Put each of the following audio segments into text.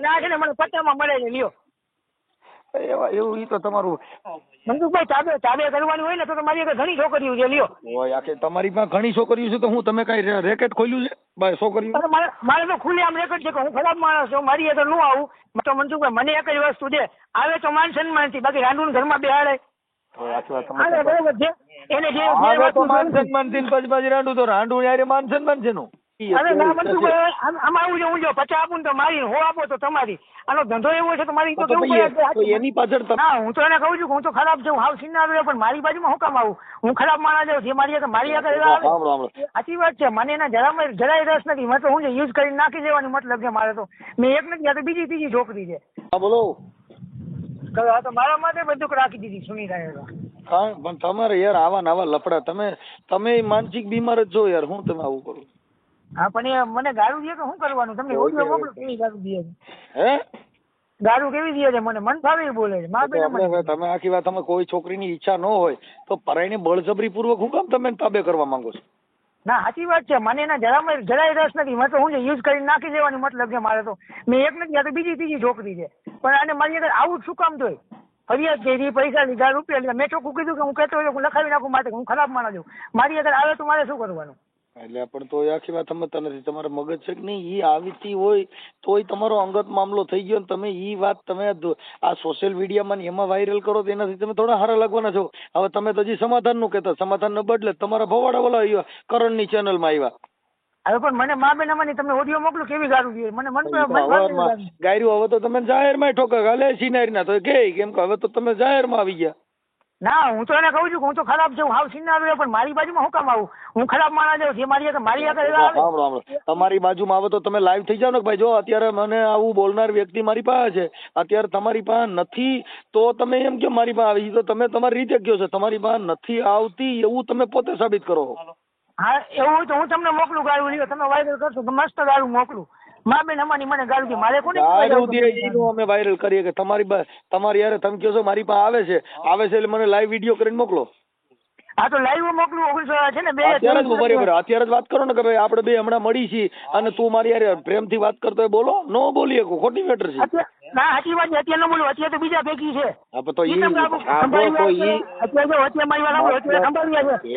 ના છે ને મને પટ્ટામાં મળે છે લ્યો. એવા એવું ઈ તો તમારું મનસુખભાઈ ચાબે ચાબે કરવાની હોય ને તો તમારી આગળ ઘણી છોકરીઓ છે લ્યો. ઓય આખે તમારી પાસે ઘણી છોકરીઓ છે તો હું તમે કઈ રેકેટ ખોલ્યું છે? બાય છોકરીઓ? મારે મારે તો ખુલ્લે આમ રેકેટ છે કે હું ખરાબ માણસ છું મારી આગળનું આવું. તો મનસુખભાઈ મને એક જ વસ્તુ છે આવે તો માન સન્માનથી બાકી રાંડુન ઘરમાં બેહાડે. એને જે માન સન્માનથી પછી પછી રાંડું તો રાંડું યારે માન સન્માન છે નું. અરે ના મનસુખભાઈ આમ- આવું હું જો પચાસ આપું તો મારી હો આપો તો તમારી. આનો ધંધો એવો છે તો મારી તો કેવું પડે? એની પાછળ ના હું તો એને કહું છું હું તો ખરાબ છું હાવ સિન્નાર આવ્યો પણ મારી બાજુમાં હું કામ આવું? હું ખરાબ માણસ જાઉં જે મારી મારી આગળ સાચી વાત છે મને એના જરામાં જરાય રસ નથી. મતલબ હું જે યુઝ કરીને નાખી દેવાની મતલબ છે મારે તો. મેં એક નથી આ તો બીજી ત્રીજી છોકરી છે. હા બોલો. આ તો મારા માટે બંદૂક રાખી દીધી સુની તો. હા પણ તમારે યાર આવા નવા લફડા. તમે તમે માનસિક બીમાર જ છો યાર હું તમે આવું કરો? હા પણ એ મને ગાળું દે કે શું કરવાનું? તમને ઓડિયો મોકલો કેવી ગાળું દે છે? હે? ગાળું કેવી દે છે? મને મન ફાવે બોલે છે. મા તો બેન આપણે તમે આખી વાત તમે કોઈ છોકરીની ઈચ્છા ન હોય તો પરાઈને બળજબરી પૂર્વક હું કામ તમે તાબે કરવા માંગો છો? ના સાચી વાત છે. મને એના જરામાં જરાય રસ નથી. મેં તો હું યુઝ કરીને નાખી દેવાની મતલબ છે મારે તો. મેં એક નથી આ તો બીજી ત્રીજી છોકરી છે. પણ આને મારી આગળ આવું જ શું કામ જોઈ ફરિયાદ કરી પૈસા લીધા રૂપિયા લીધા. મેં ચોખ્ખું કીધું કે હું કહેતો હોય હું લખાવી નાખું માટે હું ખરાબ માણસ છું. મારી આગળ આવે તો મારે શું કરવાનું? એટલે પણ તો આખી વાત સમજતા નથી. તમારા મગજ છે કે નહીં? ઈ આવીતી હોય તોય તમારો અંગત મામલો થઈ ગયો ને તમે ઈ વાત તમે આ સોશિયલ મીડિયામાં એમાં વાયરલ કરો તો એનાથી તમે થોડા હારા લાગવાના છો. હવે તમે તો હજી સમાધાનનું કહેતા. સમાધાનને બદલે તમારા ભવાડા વાળા આવ્યા કરણની ચેનલમાં આવ્યા હવે પણ મને મા બેન અમારી તમે ઓડિયો મોકલું કેવી ગાળું દે મને હવે તો તમે જાહેરમાં ઠોકા હાલે સિનારીના તો કે કેમ કે હવે તો તમે જાહેરમાં આવી ગયા. ના હું તો એને કહું છું હું તો ખરાબ છું હાવ સિન્નાર આવ્યો પણ મારી બાજુમાં હું કામ આવું? હું ખરાબ માણસ છું જે મારી મારી આગળ સાંભળો સાંભળો. તમારી બાજુમાં આવે તો તમે લાઈવ થઈ જાઓ ને ભાઈ જો અત્યારે મને આવું બોલનાર વ્યક્તિ મારી પાસે છે અત્યારે તમારી પાસે નથી તો તમે એમ કે મારી પાસે આવી? તો તમે તમારી રીતે કહો છો તમારી પાસે નથી આવતી એવું તમે પોતે સાબિત કરો. હા એવું હોય તો હું તમને મોકલું ગાળું તમે વાયરલ કરશો મસ્ત ગાળું મોકલું. મા બેન અમારી મને ગાળું દે. મારે કોને દારૂ દે ઈનું અમે વાયરલ કરીએ કે તમારી તમારી યારે તમે કહો છો મારી પાસે આવે છે. આવે છે એટલે મને લાઈવ વીડિયો કરીને મોકલો. હા તો લાઈવ મોકલું ઓગણીસો છે ને બે અત્યારે જ બરાબર અત્યારે જ વાત કરો ને કે ભાઈ આપણે બે હમણાં મળી છીએ અને તું મારી યારે પ્રેમથી વાત કરતો હોય બોલો. નો બોલીએ ખોટી મેટર છે. ના સાચી વાત અત્યારે ન બોલું. અત્યારે તો બીજા ભેગી છે. હા તો ઈ ઈ અત્યારે અત્યારે મારી વાત અત્યારે છે.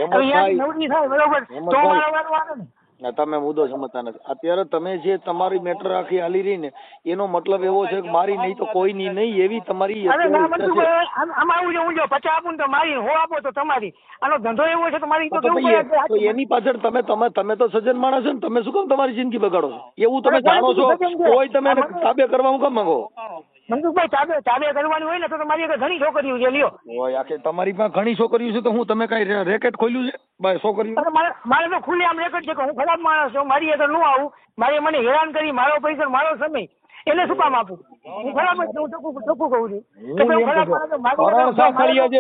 નવરી થાય બરોબર. તો થાય. મારો આવે ને. ના તમે મુદ્દો સમજતા નથી. અત્યારે તમે જે તમારી મેટર આખી હાલી રહી ને એનો મતલબ એવો છે કે મારી નહીં તો કોઈની નહીં એવી તમારી હું જો પચાસ આપું તો મારી હો આપો તો તમારી. આનો ધંધો એવો છે તમારી મારી તો કેવું એની પાછળ તમે તમે તમે તો સજ્જન માણસ છો ને તમે શું કામ તમારી જિંદગી બગાડો છો? એવું તમે જાણો છો? કોઈ તમે તાબે કરવા હું કામ માંગો? મનસુખભાઈ ચાબે ચાબે કરવાની હોય ને તો તમારી આગળ ઘણી છોકરીઓ છે લ્યો. ઓય આખે તમારી પાસે ઘણી છોકરીઓ છે તો હું તમે કઈ રેકેટ ખોલ્યું છે? બાય છોકરીઓ? મારે તો ખુલ્લે આમ રેકેટ છે કે હું ખરાબ માણસ છું મારી આગળ ન આવું. મારે મને હેરાન કરી મારો પૈસા મારો સમય. એટલે શું કામ આપું? હું ખરાબ જ છું ચોખ્ખું ચોખ્ખું કહું છું.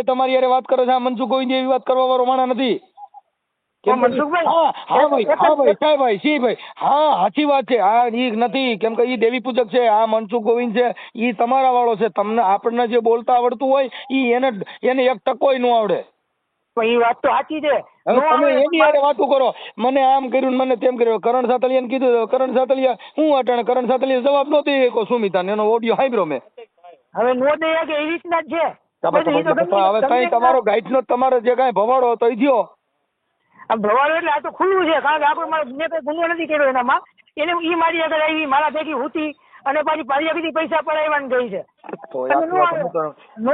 તમારી હારે વાત કરો છો આ મનસુખ ગોવિંદ એવી વાત કરવા વાળો માણસ નથી. સાચી વાત છે. આ ઈ નથી. કેમ કે ઈ દેવી પૂજક છે આ મનસુખ ગોવિંદ છે ઈ તમારા વાળો છે. તમને આપણને જે બોલતા આવડતું હોય ઈ એને એને એક ટકોયનું આવડે. એ વાત તો સાચી છે. તમે એની હારે વાતો કરો. મને આમ કર્યું મને તેમ કર્યું. કરણ સાતલિયાને કીધું કરણ સાતલિયા હું અટાણે? કરણ સાતલિયા જવાબ નહોતી સુમિતા સુમિતાને. એનો ઓડિયો સાંભળ્યો મેં. હવે નો દે કે એવી રીતના છે. હવે તમારો ગાઈડ નો તમારો જે કાંઈ ભવાડો હતો ઈ દ્યો. આ ભવાડો એટલે આ તો ખુલ્લું છે કારણ કે આપણે મારે મેં કઈ ગુનો નથી કર્યો એનામાં. એને ઈ મારી આગળ આવી મારા ભેગી હુતી અને પાછી પાછી આગળથી પૈસા પડાવવાની ગઈ છે. નો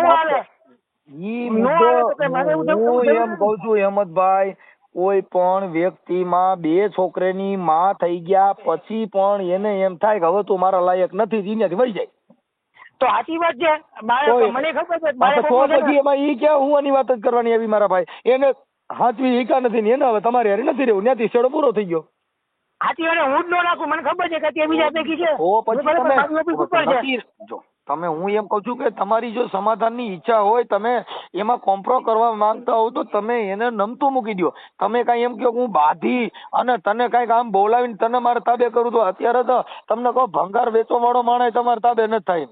હું એમ કઉ હેમંતભાઈ કોઈ પણ વ્યક્તિમાં બે છોકરીની માં થઈ ગયા પછી પણ એને એમ થાય કે હવે તું મારા લાયક નથી જીન્યાથી વહી જાય. તો સાચી વાત છે. મને ખબર છે તો પછી એમાં ઈ ક્યાં હું આની વાત જ કરવાની આવી મારા ભાઈ? એને હાથવી એકા નથી ને એને હવે તમારી હારે નથી રહેવું. ત્યાંથી છેડો પૂરો થઈ ગયો. સાચી અને હું જ ન નાખું મને ખબર છે કે તે બીજા પૈકી છે. ઓ પછી તમે મારી ઓફિસ ઉપર છે. જો તમે હું એમ કહું છું કે તમારી જો સમાધાનની ઈચ્છા હોય તમે એમાં કોમ્પ્રો કરવા માંગતા હો તો તમે એને નમતું મૂકી દો તમે કાંઈ એમ કહો હું બાધી અને તને કાંઈક આમ બોલાવીને તને મારે તાબે કરું તો અત્યારે તો તમને કહો ભંગાર વેચવા વાળો માણસ તમારે તાબે નથી થાય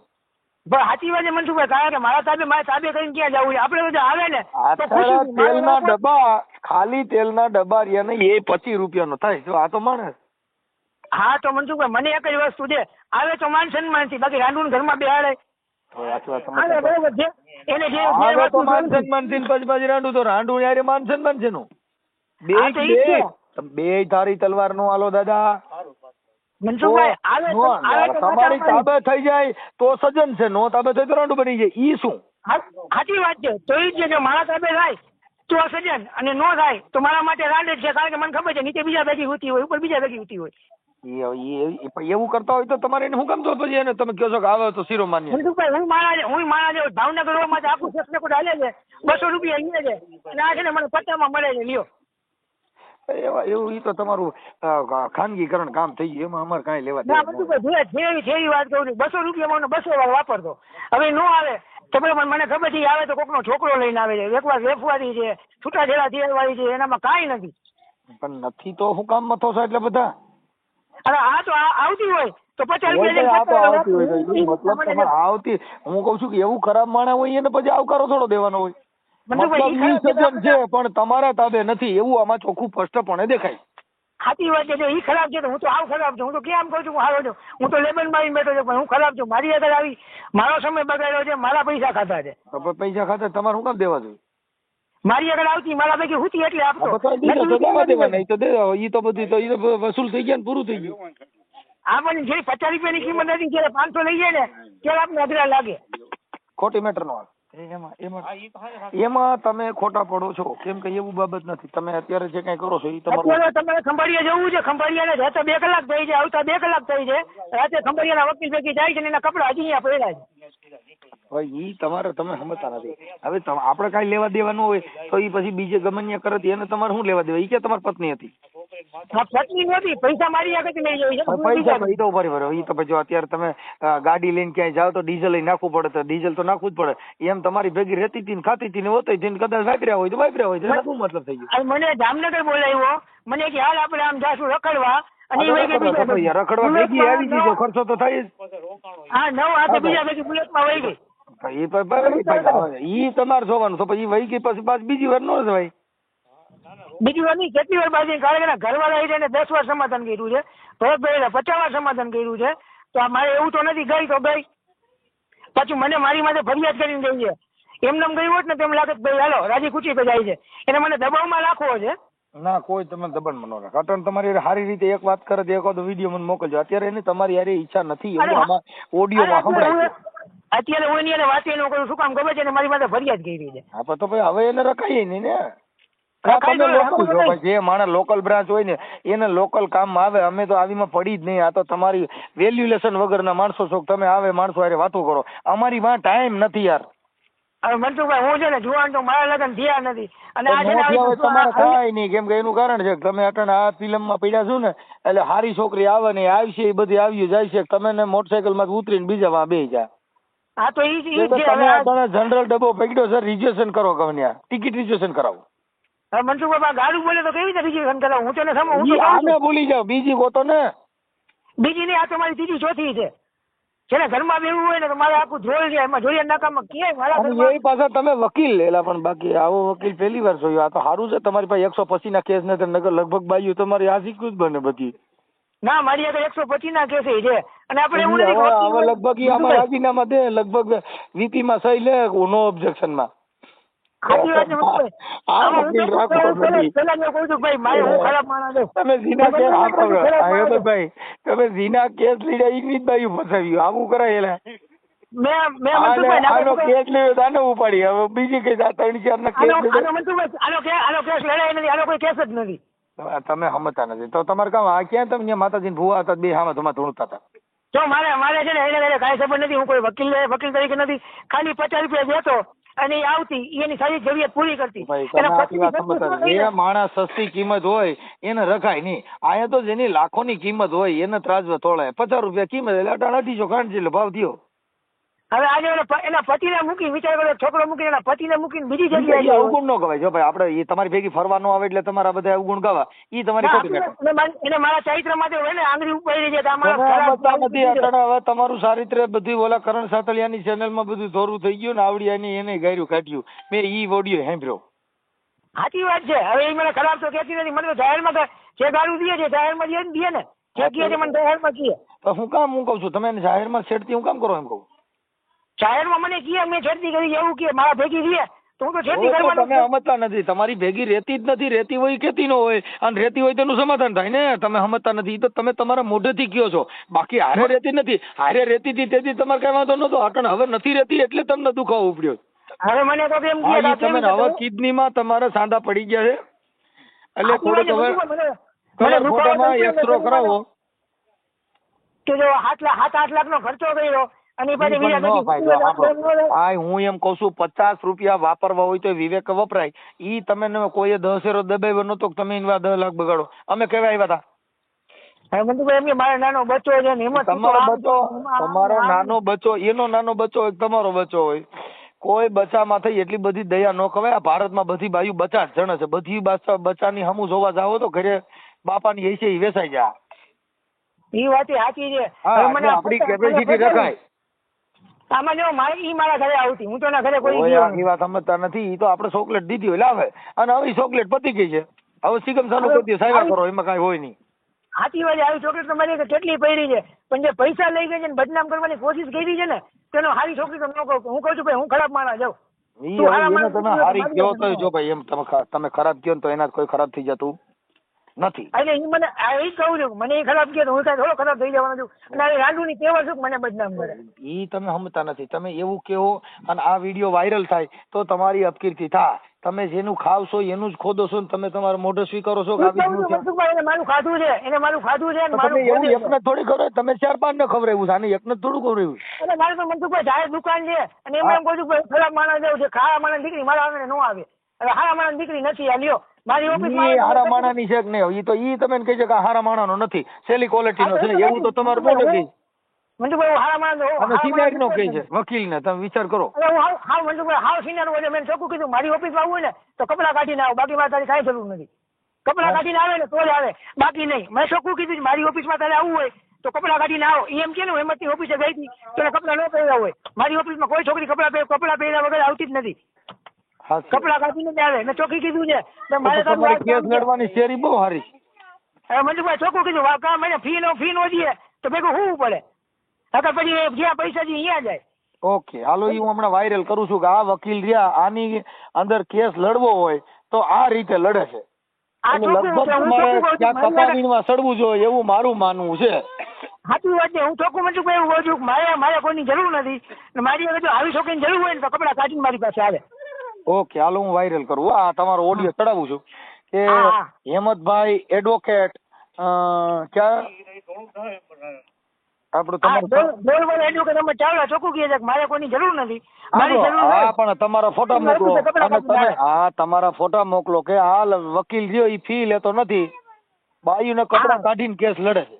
પણ સાચી વાત મનસુખભાઈ કારણ કે મારા સાહેબ મારા સાહેબ કઈ ક્યાં જવું છે? આપણે બધા આવે ને તેલના ડબ્બા ખાલી તેલના ડબ્બા રહ્યા ને એ પચીસ રૂપિયાનો થાય. જો આ તો માણસ. હા તો મનસુખભાઈ મને એક જ વસ્તુ છે. આવે તો માન સન્માનથી બાકી રાંડુન ઘરમાં બેહાડે. બરોબર છે. એને જે માન. સન્માનથી પછી પછી રાંડું તો રાંડું યારે માન સન્માન છે નું બે બે. તારી તલવાર નો આલો દાદા. તમારી તાબે થઈ જાય તો સજન છે નો તાબે થઈ તો બની જાય. ઈ શું? સાચી વાત છે. તો ઈ છે કે મારા તાબે થાય તો સજન અને નો થાય તો મારા માટે રાંડ જ છે કારણ કે મને ખબર છે નીચે બીજા ભેગી હોતી હોય ઉપર બીજા ભેગી હોતી હોય. એવું કરતા હોય તો તમારે એને શું કામ તો પછી એને? તમે કહો છો કે આવે તો શીરો માન્ય. હું મારા હું મારા જેવો ભાવનગર રોડમાંથી આખું હાલે છે. બસો રૂપિયા અહીંયા છે. અને આ છે ને મને પટ્ટામાં મળે છે લ્યો. એવા એવું ઈ તો તમારું ખાનગીકરણ કામ થઈ ગયું એમાં અમારે કાંઈ લેવા ના જે જેવી જેવી વાત કહું બસો રૂપિયા મને બસો વાર વાપરતો હવે નો આવે તમે મને ખબર છે આવે તો કોકનો છોકરો લઈને આવે છે. એકવાર વેફવાળી છે છૂટાછેડા થયેલવાળી છે એનામાં કાંઈ નથી. પણ નથી તો હું કામ મથો છો એટલે બધા? અને આ તો આવતી હોય તો પચાસ રૂપિયા આવતી હું કઉ છું કે એવું ખરાબ માણસ હોય એને પછી આવકારો થોડો દેવાનો હોય. મતલબ ઈ ઈ સજ્જન છે પણ તમારા તાબે નથી એવું આમાં ચોખ્ખું સ્પષ્ટપણે દેખાય. સાચી વાત છે ઈ ખરાબ છે તો હું તો આવ ખરાબ છું. હું તો કેમ કહું છું હું હારો છું હું તો લેબન મારી બેઠો છું પણ હું ખરાબ છું. મારી આગળ આવી મારો સમય બગાડ્યો છે મારા પૈસા ખાતા છે. પૈસા ખાતા તમારે શું કામ દેવા જોઈએ? મારી આગળ આવતી મારા પૈકી હુતી એટલે આ આપતો. નહીં તો દે ઈ તો બધું તો ઈ તો વસૂલ થઈ ગયા ને પૂરું થઈ ગયું. આપણને જે પચાસ રૂપિયાની કિંમત હતી જ્યારે પાંચસો લઈ જાય ને ત્યારે આપણે અઘરા લાગે. ખોટી મેટર નો હાલ. એમાં તમે ખોટા પડો છો. કેમ કે એવું બાબત નથી. તમે અત્યારે જે કઈ કરો છો એ તમારું તમારે ખંભાળિયા જવું છે. ખંભાળિયા રાતે બે કલાક થઈ છે આવતા બે કલાક થઈ છે રાતે ખંભાળિયાના વકીલ ભેગી જાય છે એના કપડા હજી અહીંયા પડ્યા છે. હવે ઈ તમારે તમે સમજતા નથી. હવે તમ- આપણે કાંઈ લેવા દેવાનું હોય તો ઈ પછી બીજે ગમન્ય કરે એને તમારે શું લેવા દેવા? ઈ કે તમારી પત્ની હતી? હા, નહોતી પૈસા મારી આગળ લઈ જાય છે પૈસા ઈ તો ઊભા રહ્યો ઈ તો જો અત્યારે તમે ગાડી લઈને ક્યાંય જાઓ તો ડીઝલ નાખવું પડે તો ડીઝલ તો નાખવું જ પડે એમ તમારી ભેગી રહેતી હતી ખાતી હતી ને હોતી હતી કદાચ વાપર્યા હોય તો વાપર્યા હોય તો શું મતલબ થઈ ગયો મને જામનગર બોલાવ્યો મને કે હાલ આપણે આમ જાશું રખડવા અને રખડવા તો ભેગી આવી ગઈ ખર્ચો તો થાય જ હા નવ હાથે બીજા ભેગી બુલેટમાં વહી ગઈ તો ભાઈ તમારે જોવાનું તો પછી વહી ગઈ પછી બીજી વાર નો જવાય બીજી વાર નહીં કેટલી વાર બાજી કારણ કે એના ઘરવાળા એને દસ વાર સમાધાન કર્યું છે ભરતભાઈ પચાસ વાર સમાધાન કર્યું છે તો આ મારે એવું તો નથી ગઈ તો ગઈ. પછી મને મારી માથે ફરિયાદ કરીને ગઈ છે એમને એમ ગઈ હોત ને તેમ લાગે ભાઈ હાલો રાજી ખુશી તો જાય છે. એને મને દબાવમાં રાખવો છે. ના કોઈ તમે દબાણ મનો રાખો. અટણ તમારી સારી રીતે એક વાત કરે તો એકાદો વીડિયો મને મોકલજો. અત્યારે એની તમારી યારે ઈચ્છા નથી એવું ઓડિયોમાં સંભળાય અત્યારે હું એની વાત એનું કરું શું કામ ખબર છે? મારી માથે ફરિયાદ કરી છે. હા તો ભાઈ હવે એને રખાય નહીં ને. જે માણસ લોકલ બ્રાન્ચ હોય ને એને લોકલ કામ આવે અમે તો આવીમાં પડી જ નહીં. આ તો તમારી વેલ્યુલેશન વગરના માણસો છો તમે આવે માણસો હારે વાતો કરો. અમારી માં ટાઈમ નથી યાર. હવે મનસુખભાઈ હું છે ને જુવાન તો મારા લગ્ન થયા નથી. અને આ છે ને મોટી હવે આવી તમારે થાય નહીં કેમ કે એનું કારણ છે તમે અટણ આ ફિલ્મમાં પડ્યા છો ને એટલે હારી છોકરી આવે ને એ આવશે એ બધી આવી જાય છે તમે ને મોટરસાયકલમાંથી ઉતરીને બીજા માં બે જાય હા તો અટાણે જનરલ ડબ્બો પકડ્યો સર રિઝર્વેશન કરો ગમે ટિકિટ રિઝર્વેશન કરાવો. મનસુખભાઈ આ ગાડું બોલે તો કેવી રીતે રિઝર્વેશન કરાવું? હું તને સમજ હું આને ભૂલી જાઓ બીજી ગોતો ને. બીજી નહીં આ તો મારી ત્રીજી ચોથી છે. જેને ઘરમાં બેવું હોય ને તો મારે આખું ધ્રોલ છે એમાં જોઈએ નાકામાં કે મારા એ પાછા તમે વકીલ લેલા પણ બાકી આવો વકીલ પહેલી વાર જોયો આ તો સારું છે તમારી પાસે એકસો પચીસ ના કેસ ને નગર લગભગ બાયું તમારી આ શીખવું જ બને બધી. ના મારી આગળ એકસો પચીસ ના કેસ છે અને આપણે એવું નથી હવે લગભગ રાજીનામા દે લગભગ વીપી માં સહી લે નો ઓબ્જેક્શનમાં. તમે કેસ લીધા ઈ ફસાવ્યું. આવું કરાય એલા. આને- કેસ લેવો ઉપાડી. હવે બીજી કઈ ત્રણ ચાર ના કેસ આનો કે આનો કેસ લડાઈ નથી આનો કોઈ કેસ જ નથી. તમે સમજતા નથી. તો તમારે કામ આ ક્યાં તમે માતાજી ભૂવા હતા બે હામાં તમારે ધૂણતા હતા? તો મારે મારે છે ને એને કાંઈ ખબર નથી હું કોઈ વકીલ વકીલ તરીકે નથી. ખાલી પચાસ રૂપિયા દેતો અને એ આવતી એની સારી જરૂરિયાત પૂરી કરતી. જે માણસ સસ્તી કિંમત હોય એને રખાય નહીં. અહીંયા તો જેની લાખોની કિંમત હોય એને ત્રાજવે તોળાય પચાસ રૂપિયા કિંમત એટલે અઢીસો ખાંડ જેટલો ભાવ થયો. હવે આજે એના પતિને મૂકી વિચાર કરો છોકરો મૂકીને એના પતિને મૂકીને બીજી જગ્યાએ અવગુણ ન કહેવાય જો ભાઈ આપણે એ તમારી ભેગી ફરવા ન આવે એટલે તમારા બધા અવગુણ ગાવા. ઈ તમારી ખોટી એને મારા ચરિત્ર માટે હોય ને આંગળી ઉપાડી છે તમારા નથી અટણ હવે તમારું ચારિત્ર્ય બધી ઓલા કરણ સાતલિયાની ચેનલમાં બધું ધોરું થઈ ગયું ને આવડિયાની એને ગાયરું કાઢ્યું. મેં ઈ ઓડિયો સાંભળ્યો. સાચી વાત છે. હવે એ મને ખરાબ તો કહેતી નથી. મને તો જાહેરમાં કે જે ગાળું દે છે જાહેરમાં દે ને દે ને. જે કહે છે મને જાહેરમાં કહે તો હું કામ હું કહું છું? તમે જાહેરમાં છેડતી હું કામ કરો એમ કહું? જાહેરમાં મને કહે મેં છેડતી કરી એવું કે મારા ભેગી રહે. તો હું તો છેડતી કરવાનું તમે સમજતા નથી. તમારી ભેગી રહેતી જ નથી. રહેતી હોય કેતી ન હોય. અને રહેતી હોય તેનું સમાધાન થાય ને. તમે સમજતા નથી. તો તમે તમારા મોઢેથી કયો છો. બાકી હારે રહેતી નથી. હારે રહેતી હતી તેથી તમારે કઈ વાંધો નતો અટણ હવે નથી રહેતી એટલે તમને દુખાવો ઉપડ્યો. હવે મને તો એમ ઈ તમે હવે કિડનીમાં તમારા સાંધા પડી ગયા છે. એટલે હવે કલર ફોટામાં એક્સરો કરાવો. કે જો લાખ સાત આઠ લાખ નો ખર્ચો કર્યો અને પાછી બીજા. આ હું એમ કઉ છું પચાસ રૂપિયા વાપરવા હોય તો વિવેક વપરાય. ઈ તમે કોઈ કોઈએ દસ એરો દબાવ્યો નતો તમે એના દસ લાખ બગાડો. અમે કેવા આવ્યા હતા હવે મને તો એમ કે મારો નાનો બચ્ચો છે ને એમાં તમારો બચ્ચો તમારો નાનો બચ્ચો એનો નાનો બચ્ચો હોય તમારો બચ્ચો હોય કોઈ બચ્ચામાં થઈ એટલી બધી દયા ન ખવાય. આ ભારતમાં બધી બાયુ બચા જ જણે છે. બધી બચ્ચા બચ્ચાની હમુ જોવા જાવ તો ઘરે બાપાની એ છે એ વેસાઈ જાય. ઈ વાત સાચી છે. આપણી કેપેસિટી રખાય. આમાં ઈ મારા ઘરે આવતી. હું તો એના ઘરે કોઈ કોઈ વાત સમજતા નથી. ઈ તો આપણે ચોકલેટ દીધી હોય લાવે. અને હવે ચોકલેટ પતી ગઈ છે. હવે સિગમ સાનું કરી દે સાયવા કરો એમાં કાંઈ હોય નહીં. સાચી વાત આવી છોકરી તમારી કેટલી પડી છે. પણ જે પૈસા લઈ ગઈ છે ને બદનામ કરવાની કોશિશ કરી છે ને તેનો હારી છોકરી તમે ન કહું. હું કહું છું ભાઈ હું ખરાબ માણસ જાઉં તમે હારી કયો તો જો ભાઈ એમ તમે તમે ખરાબ કયો તો એના કોઈ ખરાબ થઈ જતું નથી. એટલે એ મને ઈ કહું છું મને એ ખરાબ કે હું થોડો ખરાબ થઈ જવાનો છું. અને આ રાંડુની તેવા છું કે મને બદનામ કરે? એ તમે સમજતા નથી. તમે એવું કેવો અને આ વીડિયો વાયરલ થાય તો તમારી અપકીર્તિ થાય તમે જેનું ખાવશો એનું જ ખોદો છો ને તમે તમારો મોઢો સ્વીકારો છો આવી છું છે. મારું ખાધું છે એને મારું ખાધું છે તમે એવું એકને થોડી કરો તમે ચાર પાંચ ને ખવડાવ્યું છે. આને એકને થોડું ખવડાવ્યું એટલે મારે તો મનસુખભાઈ જાહેર દુકાન છે અને એમાં એમ કહું છું ખરાબ માણસ જેવું છે ખારા માણસ દીકરી મારા આંગણે ન આવે. હવે હારા માણસ દીકરી નથી આ લ્યો. મારી ઓફિસમાં ઈ હારા માણાની છે કે નહીં? ઈ તો ઈ તમે કહી શકો હારા માણાનો નથી. સેલી ક્વોલિટીનો છે એવું તો તમારું મોઢે નથી. મનસુખભાઈ હારા માણસ હું અને સિનિયર નો કહે. છે વકીલ ને તમે વિચાર કરો. હું હાવ હાવ સિનિયર હોય મેં ચોખ્ખું કીધું મારી ઓફિસમાં આવવું હોય ને તો કપડા કાઢીને આવો બાકી મારે તારી કાંઈ જરૂર નથી. કપડા કાઢીને આવે ને તો જ આવે. બાકી નહીં. મેં ચોખ્ખું કીધું મારી મારી ઓફિસમાં તારે આવવું હોય તો કપડા કાઢીને આવો. ઈ એમ કે ને હેમંતની ઓફિસે ગઈ હતી તો કપડા ન પહેર્યા હોય. મારી ઓફિસમાં કોઈ છોકરી કપડા પહેર કપડા પહેર્યા વગર આવતી જ નથી. કપડાં કાઢીને જ આવે. મેં ચોખ્ખી કીધું છે. તમારી કેસ લડવાની શેરી બહુ સારી. હવે મનસુખભાઈ ચોખ્ખું કીધું. વા મને ફી નો ફી નો દઈએ તો ભેગું હોવું પડે? નકર પછી જ્યાં પૈસા છે અહીંયા જાય. ઓકે. હાલો ઈ હું હમણાં વાયરલ કરું છું કે આ વકીલ રહ્યા આની અંદર કેસ લડવો હોય તો આ રીતે લડે છે. સડવું જોઈએ એવું મારું માનવું છે. સાચી વાત છે. હું ચોખ્ખું મનસુખભાઈ એવું કહું છું કે મારે મારે કોઈની જરૂર નથી. મારી આગળ જો આવી છોકરીની જરૂર હોય ને તો કપડા કાઢીને મારી પાસે આવે. ઓકે હાલો હું વાયરલ કરું. આ તમારો ઓડિયો ચડાવું છું કે. હેમંતભાઈ એડવોકેટ ક્યાં? આપણું તમારું ચોખ્ખું કહે છે મારે કોની જરૂર નથી. હા પણ તમારા ફોટા મોકલો. અને તમે હા તમારા ફોટા મોકલો કે હાલ વકીલ રહ્યો ઈ ફી લેતો નથી. બાયુને કપડા કાઢીને કેસ લડે છે.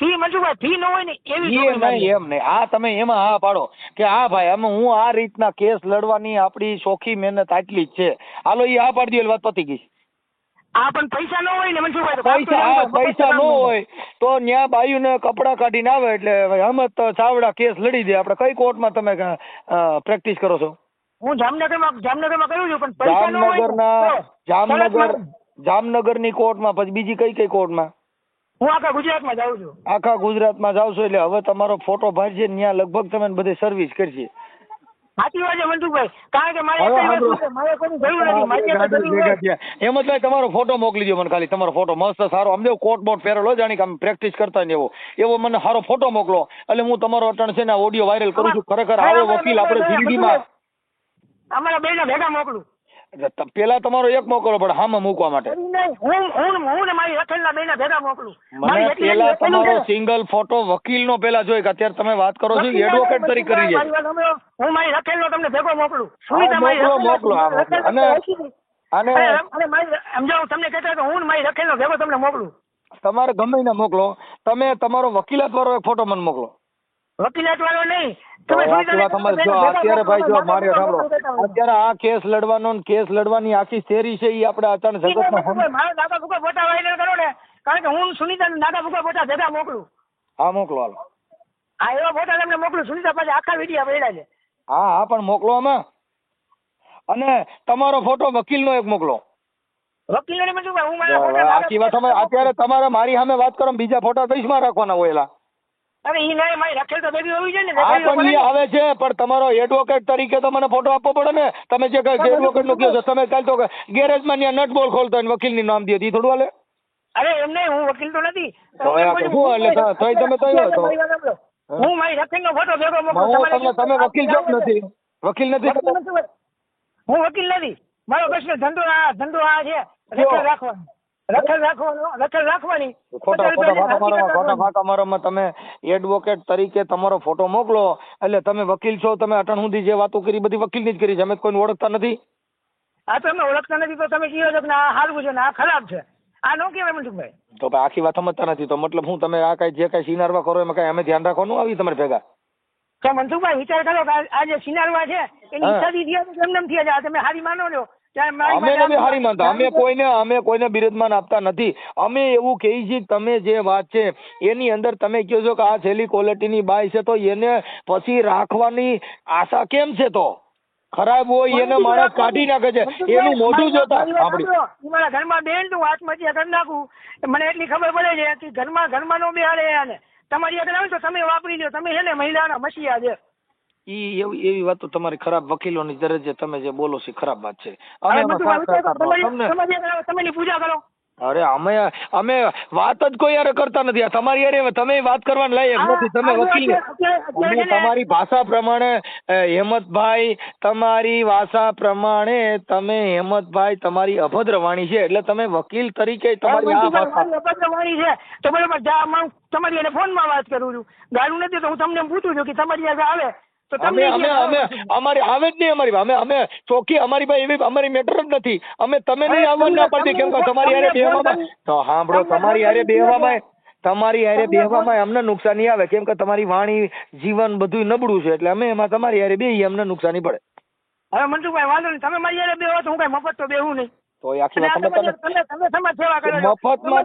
ફી મનસુખભાઈ ફી ન હોય ને એવી એમ નહીં એમ નહીં. આ તમે એમાં હા પાડો કે હા ભાઈ અમે હું આ રીતના કેસ લડવાની આપણી ચોખ્ખી મહેનત આટલી જ છે. હાલો એ હા પાડી દો વાત પતી ગઈ. આ પણ પૈસા ન હોય ને મનસુખભાઈ તો પૈસા પૈસા ન હોય ન્યા બાયુને કપડા કાઢીને આવે એટલે હમત ચાવડા કેસ લડી દે. આપણે કઈ કોર્ટમાં તમે પ્રેક્ટિસ કરો છો? હું જામનગરમાં જામનગરમાં કહ્યું છું પણ પૈસા ન હોય જામનગરની જામનગરની કોર્ટમાં પછી બીજી કઈ કઈ કોર્ટમાં? હું આખા ગુજરાતમાં જાઉં છું. આખા ગુજરાતમાં જાવ છો એટલે હવે તમારો ફોટો ભરશે ત્યાં લગભગ તમે બધે સર્વિસ કરશે. સાચી વાત છે કારણ કે મારે મારે જરૂર નથી. હેમંતભાઈ તમારો ફોટો મોકલી દો મને ખાલી. તમારો ફોટો મસ્ત સારો. આમ કોટ બોટ પહેરેલો જાણી કે આમ પ્રેક્ટિસ કરતા ને એવો. એવો મને સારો ફોટો મોકલો. એટલે હું તમારો અટણ છે ને ઓડિયો વાયરલ કરું છું. ખરેખર આવો વકીલ આપણે જિંદગીમાં. અમારા બેના ભેગા મોકલું. પેલા તમારો એક મોકલો પણ હામાં મૂકવા માટે. હું હું હું ને મારી રખેલના બેના ભેગા મોકલું. મને પેલા તમારો સિંગલ ફોટો વકીલનો પેલા જોઈ કે અત્યારે તમે વાત કરો છો એડવોકેટ તરીકે કરી હું મારી રખેલનો તમને ભેગો મોકલું. મારી મોકલો, મોકલો, અને-. અને સમજાવું તમને કહેતા કે હું મારી રખેલનો ભેગો તમને મોકલું. તમારે ગમે ને મોકલો. તમે તમારો વકીલાત વાળો એક ફોટો મને મોકલો. વકીલાત વાળો નહીં. તમે આખી જો અત્યારે ભાઈ જો મારી સાંભળો. અત્યારે અત્યારે આ કેસ લડવાનો ને કેસ લડવાની આખી શેરી છે એ આપણે અચાનક જગતમાં મારા દાદા ભૂકા ફોટા વાયરલ કરો ને કારણ કે હું સુનિતા દાદા ભૂકા ફોટા ભેગા મોકલું. હા મોકલો હાલો. આ એવા ફોટા તમને મોકલું. સુનિતા પાસે આખા વીડિયો પડ્યા છે. હા હા પણ મોકલો આમાં. અને તમારો ફોટો વકીલનો એક મોકલો. વકીલોને મનસુખભાઈ હું મારા ફોટા આખી વાત અત્યારે તમારે મારી સામે વાત કરો બીજા ફોટા દઈશમાં રાખવાના હોય એલા. અરે ઈ નહીં મારી રખેલ તો બેબી હોવી જોઈએ ને હા રખેલ પણ લોકો ઈ આવે છે પણ તમારો એડવોકેટ તરીકે તો મને ફોટો આપવો પડે ને. તમે જે એડવોકેટનું કહો છો. તમે કાલ તો ગેરેજમાં ત્યાં નટ બોલ ખોલતા હોય વકીલની નામ દે ઈ થોડું હાલે. અરે એમ નહીં હું વકીલ તો નથી. તો એ આપણે શું એટલે તો- તોય તમે તોય હોય તો. મારી વાત સાંભળો. હું. મારી ફોટો ભેગો મોકલું. હું તમારે તમને તમે વકીલ છો. કે નથી. વકીલ નથી. વકીલ નથી હું વકીલ નથી. મારો પ્રશ્ન ધંધો આ ધંધો આ છે. રખેલ રાખવાનો. રખેલ રાખવાનો રખેલ રાખવાની. ખોટા ખોટા ખોટા તમે એડવોકેટ તરીકે તમારો ફોટો મોકલો એટલે તમે વકીલ છો તમે અટણ સુધી જે વાતો કરી બધી વકીલની જ કરી છે. અમે કોઈને ઓળખતા નથી. આ તમે ઓળખતા નથી તો તમે કહો છો કે આ સારું છે ને આ ખરાબ છે? આ નો કહેવાય મનસુખભાઈ. તો ભાઈ આખી વાત સમજતા નથી તો મતલબ હું તમે આ કઈ જે કઈ સિનારવા કરો એમાં કઈ અમે ધ્યાન રાખવાનું આવી તમારે ભેગા? તો મનસુખભાઈ વિચાર કરો કે આ- જે સિનારવા છે એની આ તમે હારી માનો છો? અમે નથી હારી માનતા. અમે કોઈને અમે કોઈને બિરદમાન આપતા નથી. અમે એવું કહીએ છીએ તમે જે વાત છે એની અંદર તમે કહો છો કે આ છેલ્લી ક્વોલિટીની બાય છે તો એને પછી રાખવાની આશા કેમ છે તો? ખરાબ હોય એને માણસ કાઢી નાખે છે. એનું મોઢું જોતા મારી વાત. ઈ મારા ઘરમાં બેન તું આત્મહત્યા કરી નાખું. મને એટલી ખબર પડે છે કે ઘરમાં ઘરમાં નો બેહાડે આને. તમારી આગળ આવે તો તમે વાપરી લો તમે છે ને મહિલાના મસીહા છે. ઈ એવી એવી વાત તમારી ખરાબ વકીલોની દરજ્જે તમે જે બોલો છો એ ખરાબ વાત છે. અમે એમાં સાથ સહકાર તમારી તમને તમારી આગળ આવે, તમે એની પૂજા કરો. અરે અમે અમે વાત જ કોઈ યારે કરતા નથી. આ તમારી યારે તમે વાત કરવાની લાયક આ- નથી. તમે આ વકીલ અત્યારે- અત્યારે- અત્યારે અમે છે ને- તમારી ભાષા પ્રમાણે અ, હેમંતભાઈ તમારી ભાષા પ્રમાણે તમે હેમંતભાઈ તમારી અભદ્ર વાણી છે. એટલે તમે વકીલ તરીકે તમારી આ ભાષા મારી અભદ્ર વાણી છે. તો બરાબર જા હું તમારી એને ફોનમાં વાત કરું છું. ગાળું નથી તો હું તમને પૂછું છું કે તમારી આગળ આવે અમે અમે અમે અમારી આવે જ નહીં અમારી અમે અમે ચોખ્ખી અમારી પાસે એવી અમારી મેટર જ નથી. અમે તમે નહીં આવવા ના પડતી કેમ કે તમારી હારે બેહવામાં તો સાંભળો તમારી હારે બેહવામાં તમારી હારે બેહવામાં અમને નુકસાની આવે. કેમ કે તમારી વાણી જીવન બધું નબળું છે. એટલે અમે એમાં તમારી હારે બેહીએ અમને નુકસાની પડે. હવે મનસુખભાઈ વાંધો નહીં. તમે મારી હારે બેહો તો હું કઈ મફત તો બેહું નહીં. તો એ આખી વાત તમે તમે. મફતમાં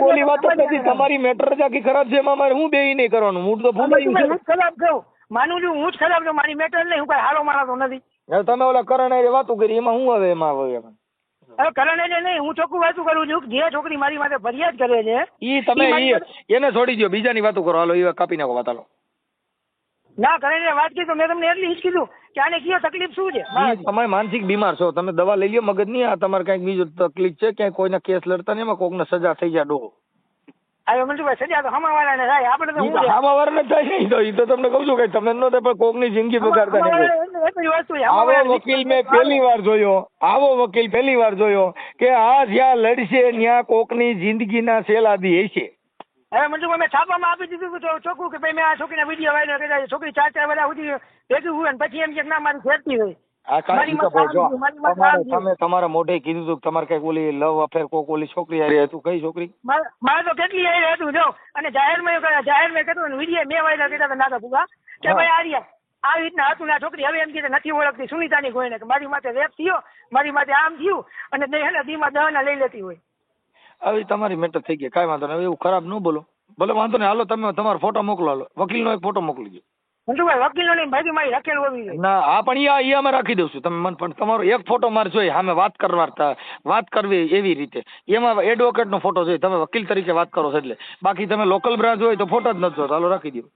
બોલી વાત જ નથી. તમારી મેટર જ આખી ખરાબ છે. એમાં મારે હું બેહી નહીં કરવાનું? મૂડ તો ખરાબ છું. માનું છું હું જ ખરાબ છું મારી મેટર નહીં હું કઈ હારો માણસ નથી. હવે તમે ઓલા કરણ હારે વાતો કરી એમાં હું હવે એમાં આવે એમાં? હવે કરણ એટલે નહીં હું ચોખ્ખું વાતું કરું છું જે છોકરી મારી માટે ફરિયાદ કરે છે ઈ તમે એને છોડી દો બીજાની વાતો કરો હાલો એ કાપી નાખો વાત હાલો. ના કરણ વાત કરી તો મેં તમને એટલી જ કીધું કે આને કયો તકલીફ શું છે? તમે માનસિક બીમાર છો તમે દવા લઈ લ્યો મગજની આ તમારે કંઈક બીજું તકલીફ છે ક્યાંય કોઈના કેસ લડતા ને એમાં કોકને સજા થઈ જાય ડોહો. હવે મનસુખભાઈ સજા તો હમાવાળાને થાય આપણે તો હું તો છે આમાં વાર જ થાય નહીં તો ઈ તો તમને કહું છું કે તમે નો થાય પણ કોકની જિંદગી બગાડતા નહીં આવો વકીલ મેં પહેલી વાર જોયો આવો વકીલ પહેલી વાર જોયો કે આ જ્યાં લડશે ત્યાં કોકની જિંદગીના સેલાદી હશે. હવે મનસુખભાઈ મેં છાપામાં આપી દીધું તો ચોખ્ખું કે ભાઈ મેં આ છોકરીના વીડિયો કર્યા છે છોકરી ચાર ચાર બધા સુધી ભેગી હોય ને પછી એમ કે ના મારી ફેરતી હોય. આ કાંઈ માં જો માં તમારે તમે તમારા મોઢે કીધું હતું કે તમારે કંઈક ઓલી લવ અફેર કોક ઓલી છોકરી આવી હતું. કઈ છોકરી? મારે તો કેટલી આવી હતું જો. અને જાહેરમાં એવું જાહેર જાહેરમાં કીધું વીડિયો મેં કીધા કર્યા હતા નાકા ભૂગા કે ભાઈ આર્યા આવી રીતના હતું આ છોકરી. હવે એમ કે નથી ઓળખતી સુનિતાની કોઈને કે મારી માથે રેપ થયો મારી માથે આમ થયું અને તે હેને દીમાં દહના લઈ લેતી હોય. આવી તમારી મેટર થઈ ગઈ. કાંઈ વાંધો નહીં. એવું ખરાબ ન બોલો. ભલે વાંધો નહીં. હાલો તમે તમારો ફોટો મોકલો હાલો. વકીલનો એક ફોટો મોકલી દો મનસુખભાઈ વકીલો ની ભાઈ મારી રખેલ હોવી જોઈએ. ના હા પણ ઈ ઈ અમે રાખી દઉં છું. તમે મને પણ તમારો એક ફોટો મારે જોઈએ સામે વાત કરવા વાત કરવી એવી રીતે. એમાં એડવોકેટ નો ફોટો જોઈએ તમે વકીલ તરીકે વાત કરો છો એટલે. બાકી તમે લોકલ બ્રાન્ચ હોય તો ફોટો જ નથી જોતા. હાલો રાખી દો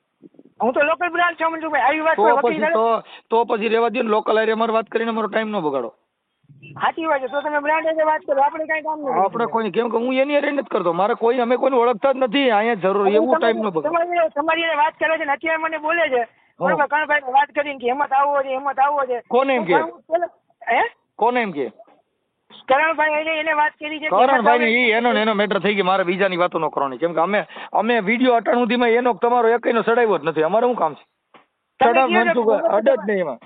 હું તો લોકલ બ્રાન્ચ છું મંજુભાઈ આવી વાત તો પછી તો તો પછી રહેવા દો ને લોકલ એરિયા મારે વાત કરીને મારો ટાઈમ ન બગાડો. સાચી વાત છે. તો તમે બ્રાન્ડ વિશે વાત કરો. આપણે કઈ કામ નથી. આપણે કોઈ કેમ કે હું એની અરે નથી કરતો. મારે કોઈ અમે કોઈને ઓળખતા જ નથી. અહીંયા જરૂર એવું ટાઈમ ન બગાડો. તમારી તમારી વાત કરે છે ને અત્યારે મને બોલે છે કણભાઈ વાત કરીને કે હિંમત આવવો છે હિંમત આવવો છે. કોને એમ કે? હે? કોને એમ કે? કરણભાઈ એને એને વાત કરી છે કરણભાઈ ઈ એનો એનો મેટર થઈ ગઈ મારે બીજાની વાતો ન કરવાની. કેમ કે અમે અમે વીડિયો અટાણું થી એનો તમારો એકનો સડાવ્યો જ નથી. અમારે શું કામ છે? સડાવ મનસુખ કે જ નહીં એમાં.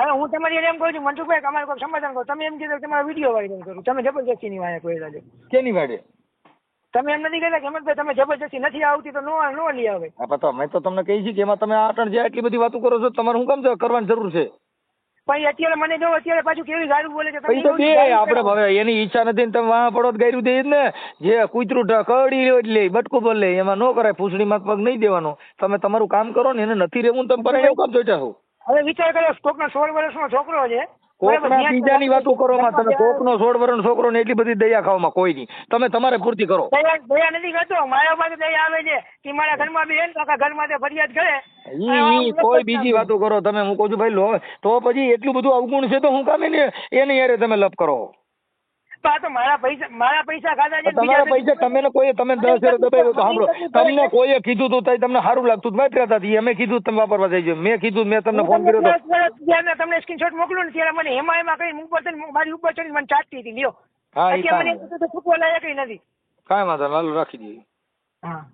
હવે હું તમારી એમ કહું છું મનસુખભાઈ અમારે કોઈ સમાધાન કરો. તમે એમ કીધું તમારા વીડિયો વાયરલ કરું તમે જબરજસ્તી ની વાયા કોઈ કેની વાડે? તમે એમ નથી કહેતા કે હેમંતભાઈ તમે જબરજસ્તી નથી આવતી તો નો નો લઈ આવે. હા તો અમે તો તમને કહી છે કે એમાં તમે આ અટાણ જે આટલી બધી વાતો કરો છો તમારે શું કામ કરવાની જરૂર છે. પણ અત્યારે મને જો અત્યારે પાછું કેવી ગાળું બોલે છે તમે બે આપણે હવે એની ઈચ્છા નથી ને તમે વાહ પડો ગાયું દે ને. જે કૂતરું કડી એટલે બટકું લે એમાં નો કરાય પૂંછડીમાં પગ નહીં દેવાનો. તમે તમારું કામ કરો ને એને નથી રહેવું તમે પર એવું કામ જોઈતા છો હવે વિચાર કર્યો કોકનો સોળ વર્ષનો છોકરો છે કોકના બીજાની વાતો કરવામાં તમે કોકનો સોળ વર્ષનો છોકરો ને એટલી બધી દયા ખાવામાં કોઈ નહીં. તમે તમારે પૂરતી કરો. દયા નથી કરતો. મારા પાસે દયા આવે છે. કે મારા ઘરમાં બેન કાકા ઘરમાં તે ફરિયાદ કરે. ઈ કોઈ બીજી વાતો કરો. તમે હું કહું છું ભાઈ લો તો પછી એટલું બધું અવગુણ છે તો હું કામે ને એની યારે તમે લપ કરો. મારા પૈસા મારા પૈસા ખાધા છે તમારા પૈસા તમે કોઈ તમે દસ હજાર દબાવ્યો તો સાંભળો. તમને કોઈએ કીધું તું તઈ તમને સારું લાગતું મેં વાપર્યા હતા અમે કીધું તમે વાપરવા થઈ ગયો મેં કીધું મેં તમને ફોન કર્યો તો મેં તમને સ્ક્રીનશોટ મોકલું ને ત્યારે મને એમાં એમાં કઈ ઉપર થઈને મારી ઉપર ચડી મને ચાટતી હતી. લ્યો. હા ઈ મને છૂટવા લાયક નથી. કાંઈ વાંધો હાલો રાખી દઈએ. હા.